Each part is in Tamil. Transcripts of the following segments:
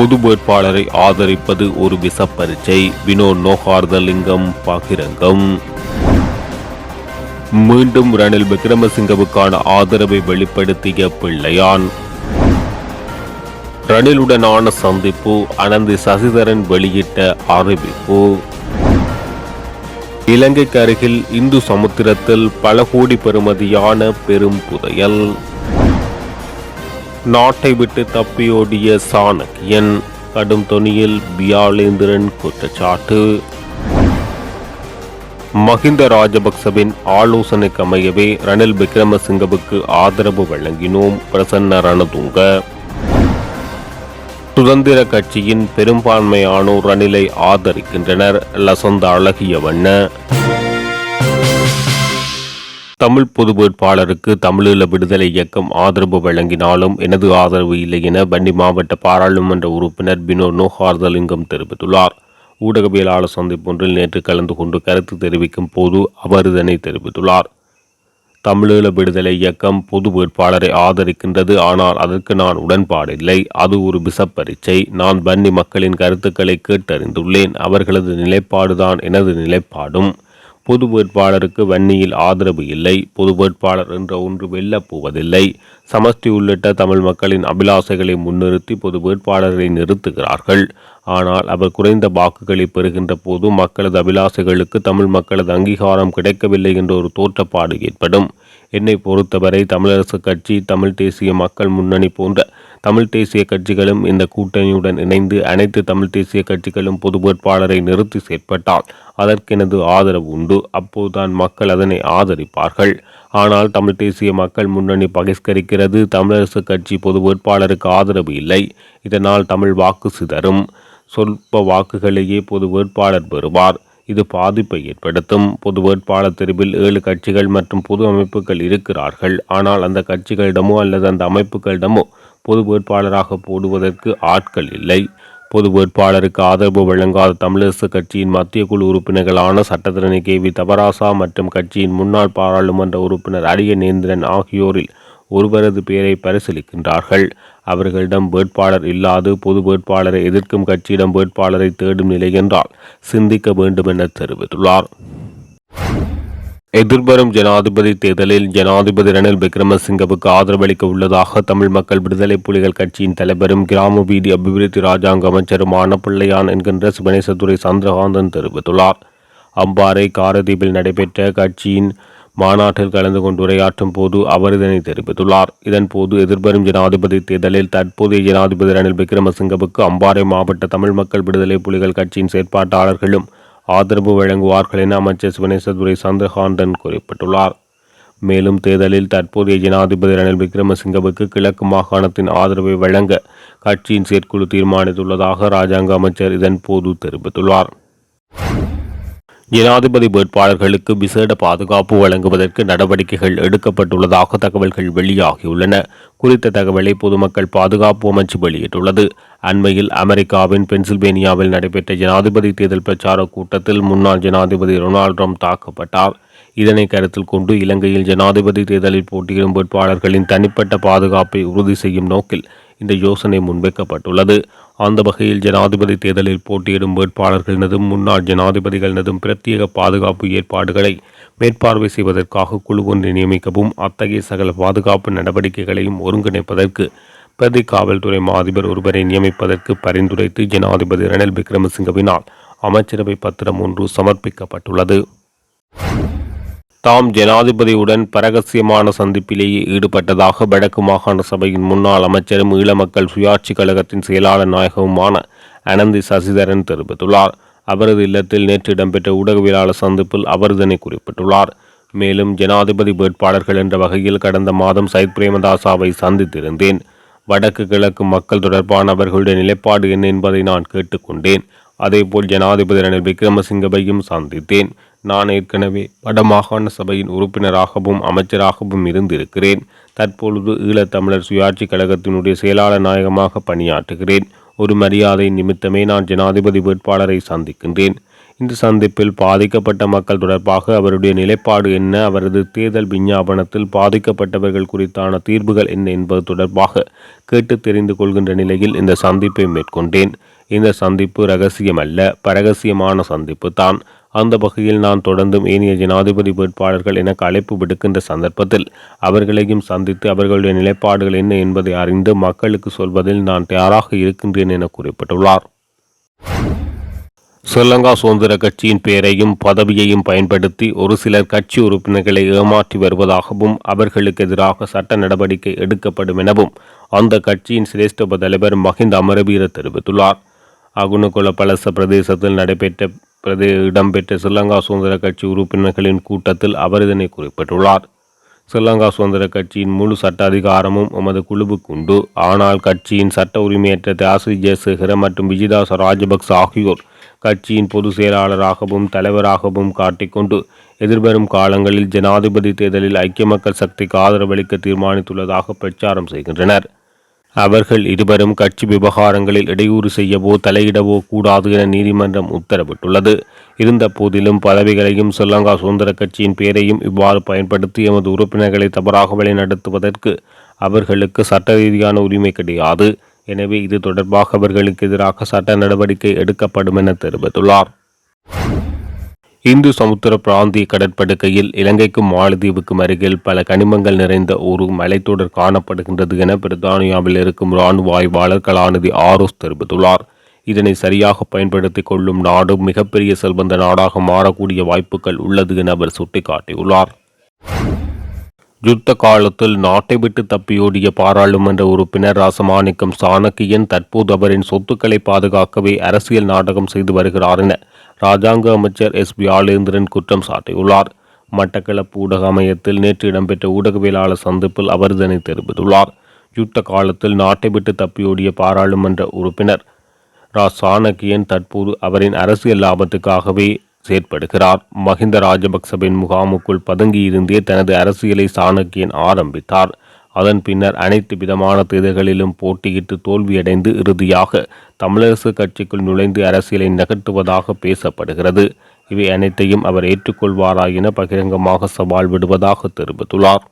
பொது வேட்பாளரை ஆதரிப்பது ஒரு விசப்பரீட்சை. வினோத் நோகார்தலிங்கம் பகிரங்கம். மீண்டும் ரணில் விக்ரமசிங்கவுக்கான ஆதரவை வெளிப்படுத்திய பிள்ளையான். ரணிலுடனான சந்திப்பு அனந்தி சசிதரன் வெளியிட்ட அறிவிப்பு. இலங்கைக்கு அருகில் இந்து சமுத்திரத்தில் பல கோடி பெறுமதியான பெரும் புதையல். நாட்டை விட்டு தப்பியோடிய சாணக்கியன் கடும் தொனியில் பியாலேந்திரன் குற்றச்சாட்டு. மஹிந்த ராஜபக்சவின் ஆலோசனைக்கு அமையவே ரணில் விக்ரமசிங்கவுக்கு ஆதரவு வழங்கினோம் பிரசன்ன ரணதுங்க. சுதந்திர கட்சியின் பெரும்பான்மையானோர் ரணிலை ஆதரிக்கின்றனர் லசந்த அழகியவண்ண. தமிழ் பொது வேட்பாளருக்கு தமிழீழ விடுதலை இயக்கம் ஆதரவு வழங்கினாலும் எனது ஆதரவு இல்லை என வன்னி மாவட்ட பாராளுமன்ற உறுப்பினர் பினோ நோஹார்தலிங்கம் தெரிவித்துள்ளார். ஊடகவியலாளர் சந்திப்பொன்றில் நேற்று கலந்து கொண்டு கருத்து தெரிவிக்கும் போது அவர் இதனை தெரிவித்துள்ளார். தமிழீழ விடுதலை இயக்கம் பொது வேட்பாளரை ஆதரிக்கின்றது ஆனால் அதற்கு நான் உடன்பாடில்லை அது ஒரு விசப்பரீட்சை நான் வன்னி மக்களின் கருத்துக்களை கேட்டறிந்துள்ளேன். அவர்களது நிலைப்பாடுதான் எனது நிலைப்பாடும். பொது வேட்பாளருக்கு வன்னியில் ஆதரவு இல்லை. பொது வேட்பாளர் என்ற ஒன்று வெல்லப் போவதில்லை. சமஷ்டி உள்ளிட்ட தமிழ் மக்களின் அபிலாசைகளை முன்னிறுத்தி பொது வேட்பாளரை நிறுத்துகிறார்கள். ஆனால் அவர் குறைந்த வாக்குகளை பெறுகின்ற போது மக்களது அபிலாசைகளுக்கு தமிழ் மக்களது அங்கீகாரம் கிடைக்கவில்லை என்ற ஒரு தோற்றப்பாடு ஏற்படும். என்னை பொறுத்தவரை தமிழரசு கட்சி தமிழ் தேசிய மக்கள் முன்னணி போன்ற தமிழ் தேசிய கட்சிகளும் இந்த கூட்டணியுடன் இணைந்து அனைத்து தமிழ் தேசிய கட்சிகளும் பொது வேட்பாளரை நிறுத்தி செயற்பட்டால் அதற்கெனது ஆதரவு உண்டு. அப்போதுதான் மக்கள் அதனை ஆதரிப்பார்கள். ஆனால் தமிழ் தேசிய மக்கள் முன்னணி பகிஷ்கரிக்கிறது. தமிழரசு கட்சி பொது வேட்பாளருக்கு ஆதரவு இல்லை. இதனால் தமிழ் வாக்கு சிதறும். சொல்ப வாக்குகளையே பொது வேட்பாளர் பெறுவார். இது பாதிப்பை ஏற்படுத்தும். பொது வேட்பாளர் தெரிவில் ஏழு கட்சிகள் மற்றும் பொது அமைப்புகள் இருக்கிறார்கள். ஆனால் அந்த கட்சிகளிடமோ அல்லது அந்த அமைப்புகளிடமோ பொது வேட்பாளராக போடுவதற்கு ஆட்கள் இல்லை. பொது வேட்பாளருக்கு ஆதரவு வழங்காத தமிழரசு கட்சியின் மத்திய குழு உறுப்பினர்களான சட்டத்தரணி கே. வி. தபராசா மற்றும் கட்சியின் முன்னாள் பாராளுமன்ற உறுப்பினர் அரிய நேந்திரன் ஆகியோரில் ஒருவரது பெயரை பரிசீலிக்கின்றார்கள். அவர்களிடம் வேட்பாளர் இல்லாது பொது வேட்பாளரை எதிர்க்கும் கட்சியிடம் வேட்பாளரை தேடும் நிலை என்றால் சிந்திக்க வேண்டும் என தெரிவித்துள்ளார். எதிர்வரும் ஜனாதிபதி தேர்தலில் ஜனாதிபதி ரணில் விக்ரமசிங்கவுக்கு ஆதரவளிக்க உள்ளதாக தமிழ் மக்கள் விடுதலை புலிகள் கட்சியின் தலைவரும் கிராம வீதி அபிவிருத்தி ராஜாங்க அமைச்சருமான பிள்ளையான் என்கின்ற சிவனேசத்துறை சந்திரகாந்தன் தெரிவித்துள்ளார். அம்பாறை காரதீபில் நடைபெற்ற கட்சியின் மாநாட்டில் கலந்து கொண்டு உரையாற்றும் போது அவர் இதனை தெரிவித்துள்ளார். இதன்போது எதிர்வரும் ஜனாதிபதி தேர்தலில் தற்போதைய ஜனாதிபதி ரணில் விக்ரமசிங்கவுக்கு அம்பாறை மாவட்ட தமிழ் மக்கள் விடுதலை புலிகள் கட்சியின் செயற்பாட்டாளர்களும் ஆதரவு வழங்குவார்கள் என அமைச்சர் சிவனேசதுரை சந்திரகாந்தன் குறிப்பிட்டுள்ளார். மேலும் தேர்தலில் தற்போதைய ஜனாதிபதி ரணில் விக்ரமசிங்கவுக்கு கிழக்கு மாகாணத்தின் ஆதரவை வழங்க கட்சியின் செயற்குழு தீர்மானித்துள்ளதாக ராஜாங்க அமைச்சர் இதன்போது தெரிவித்துள்ளார். ஜனாதிபதி வேட்பாளர்களுக்கு விசேட பாதுகாப்பு வழங்குவதற்கு நடவடிக்கைகள் எடுக்கப்பட்டுள்ளதாக தகவல்கள் வெளியாகியுள்ளன. குறித்த தகவலை பொதுமக்கள் பாதுகாப்பு அமைச்சு வெளியிட்டுள்ளது. அண்மையில் அமெரிக்காவின் பென்சில்வேனியாவில் நடைபெற்ற ஜனாதிபதி தேர்தல் பிரச்சார கூட்டத்தில் முன்னாள் ஜனாதிபதி ரொனால்ட் ட்ரம்ப் தாக்கப்பட்டார். இதனை கருத்தில் கொண்டு இலங்கையில் ஜனாதிபதி தேர்தலில் போட்டியிடும் வேட்பாளர்களின் தனிப்பட்ட பாதுகாப்பை உறுதி செய்யும் நோக்கில் இந்த யோசனை முன்வைக்கப்பட்டுள்ளது. அந்த வகையில் ஜனாதிபதி தேர்தலில் போட்டியிடும் வேட்பாளர்களினதும் முன்னாள் ஜனாதிபதிகளினதும் பிரத்யேக பாதுகாப்பு ஏற்பாடுகளை மேற்பார்வை செய்வதற்காக குழு ஒன்றை நியமிக்கவும் அத்தகைய சகல பாதுகாப்பு நடவடிக்கைகளையும் ஒருங்கிணைப்பதற்கு பிரதி காவல்துறை மாதிபர் ஒருவரை நியமிப்பதற்கு பரிந்துரைத்து ஜனாதிபதி ரணில் விக்ரமசிங்கவினால் அமைச்சரவை பத்திரம் ஒன்று சமர்ப்பிக்கப்பட்டுள்ளது. தாம் ஜனாதிபதியுடன் பரகசியமான சந்திப்பிலேயே ஈடுபட்டதாக வடக்கு மாகாண சபையின் முன்னாள் அமைச்சரும் ஈழ மக்கள் சுயாட்சி கழகத்தின் செயலாளர் நாயகவுமான அனந்தி சசிதரன் தெரிவித்துள்ளார். அவரது இல்லத்தில் நேற்று இடம்பெற்ற ஊடகவியலாளர் சந்திப்பில் அவர் இதனை குறிப்பிட்டுள்ளார். மேலும் ஜனாதிபதி வேட்பாளர்கள் என்ற வகையில் கடந்த மாதம் சைத் பிரேமதாசாவை சந்தித்திருந்தேன். வடக்கு கிழக்கு மக்கள் தொடர்பான அவர்களுடைய நிலைப்பாடு என்ன என்பதை நான் கேட்டுக்கொண்டேன். அதேபோல் ஜனாதிபதி ரணில் விக்ரமசிங்கவையும் சந்தித்தேன். நான் ஏற்கனவே வடமாகாண சபையின் உறுப்பினராகவும் அமைச்சராகவும் இருந்திருக்கிறேன். தற்பொழுது ஈழத்தமிழர் சுயாட்சி கழகத்தினுடைய செயலாளர் நாயகமாக பணியாற்றுகிறேன். ஒரு மரியாதை நிமித்தமே நான் ஜனாதிபதி வேட்பாளரை சந்திக்கின்றேன். இந்த சந்திப்பில் பாதிக்கப்பட்ட மக்கள் தொடர்பாக அவருடைய நிலைப்பாடு என்ன? அவரது தேர்தல் விஞ்ஞாபனத்தில் பாதிக்கப்பட்டவர்கள் குறித்தான தீர்வுகள் என்ன என்பது தொடர்பாக கேட்டு தெரிந்து கொள்கின்ற நிலையில் இந்த சந்திப்பை மேற்கொண்டேன். இந்த சந்திப்பு ரகசியமல்ல பரகசியமான சந்திப்பு தான் அந்த வகையில் நான் தொடர்ந்தும் ஏனைய ஜனாதிபதி வேட்பாளர்கள் எனக்கு அழைப்பு விடுக்கின்ற சந்தர்ப்பத்தில் அவர்களையும் சந்தித்து அவர்களுடைய நிலைப்பாடுகள் என்ன என்பதை அறிந்து மக்களுக்கு சொல்வதில் நான் தயாராக இருக்கின்றேன் என குறிப்பிட்டுள்ளார். ஸ்ரீலங்கா சுதந்திர கட்சியின் பெயரையும் பதவியையும் பயன்படுத்தி ஒரு சிலர் கட்சி உறுப்பினர்களை ஏமாற்றி வருவதாகவும் அவர்களுக்கு எதிராக சட்ட நடவடிக்கை எடுக்கப்படும் எனவும் அந்த கட்சியின் சிரேஷ்ட தலைவர் மஹிந்த அமரவீர தெரிவித்துள்ளார். அகுணகுல பலச பிரதேசத்தில் நடைபெற்ற பிரதே இடம்பெற்ற ஸ்ரீலங்கா சுதந்திர கட்சி உறுப்பினர்களின் கூட்டத்தில் அவர் இதனை குறிப்பிட்டுள்ளார். ஸ்ரீலங்கா சுதந்திர கட்சியின் முழு சட்ட அதிகாரமும் எமது குழுவுக்கு உண்டு. ஆனால் கட்சியின் சட்ட உரிமையற்ற தியாசி ஜெயசேகர மற்றும் விஜயதாச ராஜபக்ச ஆகியோர் கட்சியின் பொதுச் செயலாளராகவும் தலைவராகவும் காட்டிக்கொண்டு எதிர்வரும் காலங்களில் ஜனாதிபதி தேர்தலில் ஐக்கிய மக்கள் சக்திக்கு ஆதரவளிக்க தீர்மானித்துள்ளதாக பிரச்சாரம் செய்கின்றனர். அவர்கள் இருவரும் கட்சி விவகாரங்களில் இடையூறு செய்யவோ தலையிடவோ கூடாது என நீதிமன்றம் உத்தரவிட்டுள்ளது. இருந்த போதிலும் பதவிகளையும் ஸ்ரீலங்கா சுதந்திர கட்சியின் பெயரையும் இவ்வாறு பயன்படுத்தி எமது உறுப்பினர்களை தவறாக வழிநடத்துவதற்கு அவர்களுக்கு சட்ட ரீதியான உரிமை கிடையாது. எனவே இது தொடர்பாக அவர்களுக்கு எதிராக சட்ட நடவடிக்கை எடுக்கப்படும் என தெரிவித்துள்ளார். இந்து சமுத்திர பிராந்திய கடற்படுக்கையில் இலங்கைக்கும் மாலத்தீவுக்கும் அருகில் பல கனிமங்கள் நிறைந்த ஒரு மலைத்தொடர் காணப்படுகின்றது என பிரித்தானியாவில் இருக்கும் இராணுவ ஆய்வாளர் கலாநிதி ஆரோஸ் தெரிவித்துள்ளார். இதனை சரியாக பயன்படுத்திக் கொள்ளும் நாடு மிகப்பெரிய செல்வந்த நாடாக மாறக்கூடிய வாய்ப்புகள் உள்ளது என அவர் சுட்டிக்காட்டியுள்ளார். யுத்த காலத்தில் நாட்டை விட்டு தப்பியோடிய பாராளுமன்ற உறுப்பினர் ராசமாணிக்கம் சாணக்கியன் தற்போது அவரின் சொத்துக்களை பாதுகாக்கவே அரசியல் நாடகம் செய்து வருகிறார் என ராஜாங்க அமைச்சர் எஸ் ஆளேந்திரன் குற்றம் சாட்டியுள்ளார். மட்டக்களப்பு ஊடக அமையத்தில் நேற்று இடம்பெற்ற ஊடகவியலாளர் சந்திப்பில் அவர் இதனை தெரிவித்துள்ளார். யுத்த காலத்தில் நாட்டை விட்டு தப்பியோடிய பாராளுமன்ற உறுப்பினர் ரா சாணக்கியன் தற்போது அவரின் அரசியல் லாபத்துக்காகவே செயற்படுகிறார். மஹிந்த ராஜபக்சவின் முகாமுக்குள் பதுங்கியிருந்தே தனது அரசியலை சாணக்கியன் ஆரம்பித்தார். அதன் பின்னர் அனைத்து விதமான தேர்தல்களிலும் போட்டியிட்டு தோல்வியடைந்து இறுதியாக தமிழரசு கட்சிக்குள் நுழைந்து அரசியலை நகர்த்துவதாக பேசப்படுகிறது. இவை அனைத்தையும் அவர் ஏற்றுக்கொள்வாரா என பகிரங்கமாக சவால் விடுவதாக தெரிவித்துள்ளார்.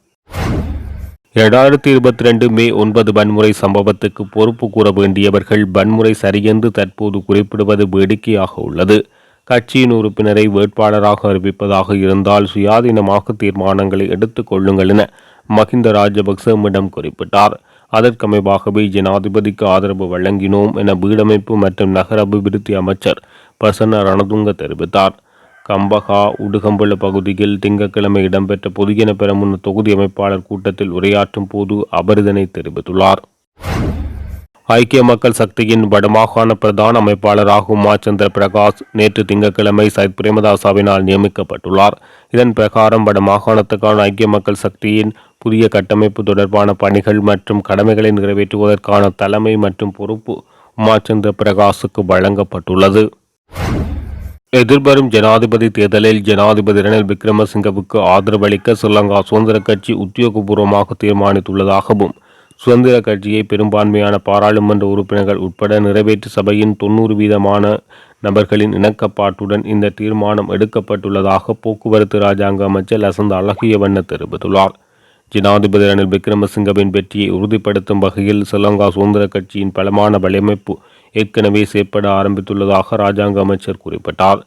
இரண்டாயிரத்தி இருபத்தி ரெண்டு மே ஒன்பது வன்முறை சம்பவத்துக்கு பொறுப்பு கூற வேண்டியவர்கள் வன்முறை சரியென்று தற்போது குறிப்பிடுவது வேடிக்கையாக உள்ளது. கட்சியின் உறுப்பினரை வேட்பாளராக அறிவிப்பதாக இருந்தால் சுயாதீனமாக தீர்மானங்களை எடுத்துக் கொள்ளுங்கள் என மஹிந்த ராஜபக்சமிடம் குறிப்பிட்டார். அதற்கமைவாகவே ஜனாதிபதிக்கு ஆதரவு வழங்கினோம் என வீடமைப்பு மற்றும் நகர அபிவிருத்தி அமைச்சர் பிரசன்ன ரணதுங்க தெரிவித்தார். கம்பகா உடுகம்புள்ள பகுதியில் திங்கட்கிழமை இடம்பெற்ற பொதுஜன பெரமுன் தொகுதி அமைப்பாளர் கூட்டத்தில் உரையாற்றும் போது அவர் இதனை தெரிவித்துள்ளார். ஐக்கிய மக்கள் சக்தியின் வடமாகாண பிரதான அமைப்பாளராக உமாச்சந்திர பிரகாஷ் நேற்று திங்கட்கிழமை சைத் பிரேமதாசாவினால் நியமிக்கப்பட்டுள்ளார். இதன் பிரகாரம் வடமாகாணத்துக்கான ஐக்கிய மக்கள் சக்தியின் புதிய கட்டமைப்பு தொடர்பான பணிகள் மற்றும் கடமைகளை நிறைவேற்றுவதற்கான தலைமை மற்றும் பொறுப்பு உமாச்சந்திர பிரகாஷுக்கு வழங்கப்பட்டுள்ளது. எதிர்வரும் ஜனாதிபதி தேர்தலில் ஜனாதிபதி ரணில் விக்ரமசிங்கவுக்கு ஆதரவளிக்க ஸ்ரீலங்கா சுதந்திர கட்சி உத்தியோகபூர்வமாக தீர்மானித்துள்ளதாகவும் சுதந்திர கட்சியை பெரும்பான்மையான பாராளுமன்ற உறுப்பினர்கள் உட்பட நிறைவேற்று சபையின் தொன்னூறு வீதமான நபர்களின் இணக்கப்பாட்டுடன் இந்த தீர்மானம் எடுக்கப்பட்டுள்ளதாக போக்குவரத்து ராஜாங்க அமைச்சர் லசந்த் அழகியவண்ண தெரிவித்துள்ளார். ஜனாதிபதி ரணில் விக்ரமசிங்கவின் வெற்றியை உறுதிப்படுத்தும் வகையில் ஸ்ரீலங்கா சுதந்திர கட்சியின் பலமான வலையமைப்பு ஏற்கனவே செயற்பட ஆரம்பித்துள்ளதாக ராஜாங்க அமைச்சர் குறிப்பிட்டார்.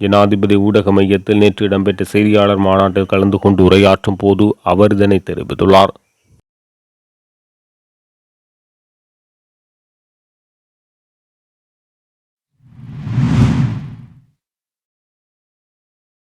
ஜனாதிபதி ஊடக மையத்தில் நேற்று இடம்பெற்ற செய்தியாளர் மாநாட்டில் கலந்து கொண்டு உரையாற்றும் போது அவர் இதனை தெரிவித்துள்ளார்.